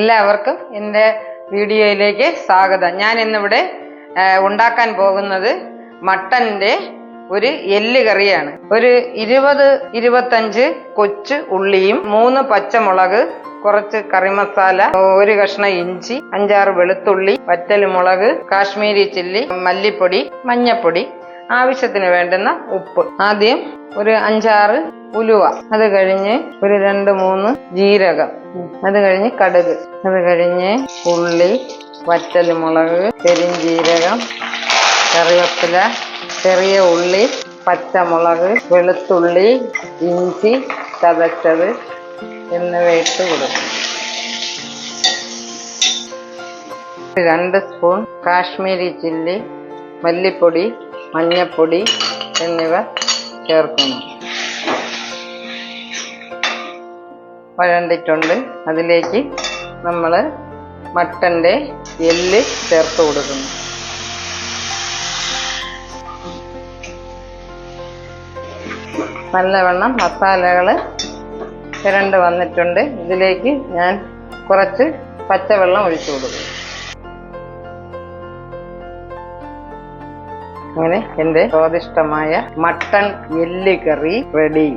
എല്ലാവർക്കും എന്റെ വീഡിയോയിലേക്ക് സ്വാഗതം. ഞാൻ ഇന്നിവിടെ ഉണ്ടാക്കാൻ പോകുന്നത് മട്ടന്റെ ഒരു എല്ല് കറിയാണ്. ഒരു ഇരുപത് ഇരുപത്തഞ്ച് കൊച്ചു ഉള്ളിയും മൂന്ന് പച്ചമുളക് കുറച്ച് കറി മസാല ഒരു കഷ്ണം ഇഞ്ചി അഞ്ചാറ് വെളുത്തുള്ളി വറ്റൽമുളക് കാശ്മീരി ചില്ലി മല്ലിപ്പൊടി മഞ്ഞപ്പൊടി ആവശ്യത്തിന് വേണ്ടുന്ന ഉപ്പ്. ആദ്യം ഒരു അഞ്ചാറ് ഉലുവ. അത് കഴിഞ്ഞ് ഒരു രണ്ട് മൂന്ന് ജീരകം. അത് കഴിഞ്ഞ് കടുക്. അത് കഴിഞ്ഞ് ഉള്ളി വറ്റൽമുളക് പെരിഞ്ജീരകം കറിവേപ്പില ചെറിയ ഉള്ളി പച്ചമുളക് വെളുത്തുള്ളി ഇഞ്ചി ചതച്ചത് എന്നിവ ഇട്ട് കൊടുക്കും. രണ്ട് സ്പൂൺ കാശ്മീരി ചില്ലി മല്ലിപ്പൊടി മഞ്ഞൾപ്പൊടി എന്നിവ ചേർക്കുന്നു. വഴണ്ടിട്ടുണ്ട് അതിലേക്ക് നമ്മൾ മട്ടന്റെ എല്ല് ചേർത്ത് കൊടുക്കുന്നു. നല്ലവണ്ണം മസാലകൾ ചിരണ്ട് വന്നിട്ടുണ്ട്. ഇതിലേക്ക് ഞാൻ കുറച്ച് പച്ചവെള്ളം ഒഴിച്ചു കൊടുക്കും അങ്ങനെ എന്റെ സ്വാദിഷ്ടമായ മട്ടൺ എല്ല് കറി റെഡി.